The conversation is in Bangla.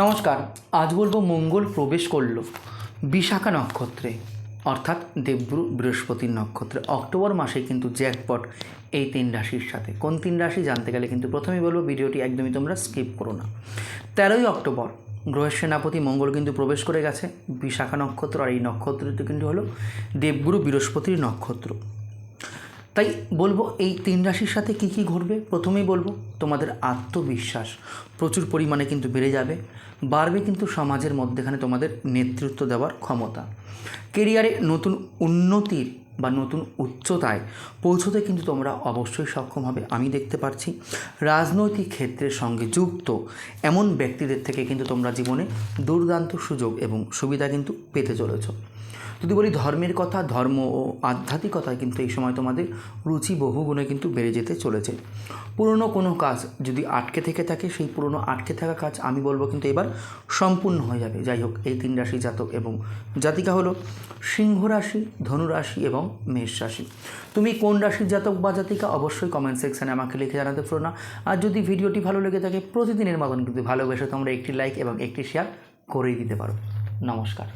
নমস্কার, আজ বলব মঙ্গল প্রবেশ করল, বিশাখা নক্ষত্রে, অর্থাৎ দেবগুরু বৃহস্পতির নক্ষত্রে। অক্টোবর মাসে কিন্তু জ্যাকপট এই তিন রাশির সাথে। কোন তিন রাশি জানতে গেলে কিন্তু প্রথমেই বলব ভিডিওটি একদমই তোমরা স্কিপ করো না। তেরোই অক্টোবর, গ্রহের সেনাপতি মঙ্গল কিন্তু প্রবেশ করে গেছে। বিশাখা নক্ষত্র আর এই নক্ষত্রটি কিন্তু হলো দেবগুরু বৃহস্পতির নক্ষত্র। তাই বলব, এই তিন রাশির সাথে কি কি ঘটবে? প্রথমেই বলব, তোমাদের আত্মবিশ্বাস প্রচুর পরিমাণে কিন্তু বেড়ে যাবে, বাড়বে কিন্তু সমাজের মধ্যেখানে তোমাদের নেতৃত্ব দেওয়ার ক্ষমতা। কেরিয়ারে নতুন উন্নতির বা নতুন উচ্চতায় পৌঁছতে কিন্তু তোমরা অবশ্যই সক্ষম হবে, আমি দেখতে পাচ্ছি রাজনৈতিক ক্ষেত্রের সঙ্গে যুক্ত এমন ব্যক্তিদের থেকে কিন্তু তোমরা জীবনে দুর্দান্ত সুযোগ এবং সুবিধা কিন্তু পেতে চলেছো। যদি বলি ধর্মের কথা, ধর্ম ও আধ্যাত্মিকতায় কিন্তু এই সময় তোমাদের রুচি বহুগুণে কিন্তু বেড়ে যেতে চলেছে। পুরনো কোনো কাজ যদি আটকে থেকে থাকে, সেই পুরনো আটকে থাকা কাজ আমি বলব কিন্তু এবার সম্পূর্ণ হয়ে যাবে। যাই হোক, এই তিন রাশি জাতক এবং জাতিকা হলো সিংহ রাশি ধনুরাশি এবং মেষ রাশি। তুমি কোন রাশির জাতক বা জাতিকা অবশ্যই কমেন্ট সেকশানে আমাকে লিখে জানাতে পারো না। আর যদি ভিডিওটি ভালো লেগে থাকে, প্রতিদিনের মতন কিন্তু ভালোবেসে তোমরা একটি লাইক এবং একটি শেয়ার করেই দিতে পারো। নমস্কার।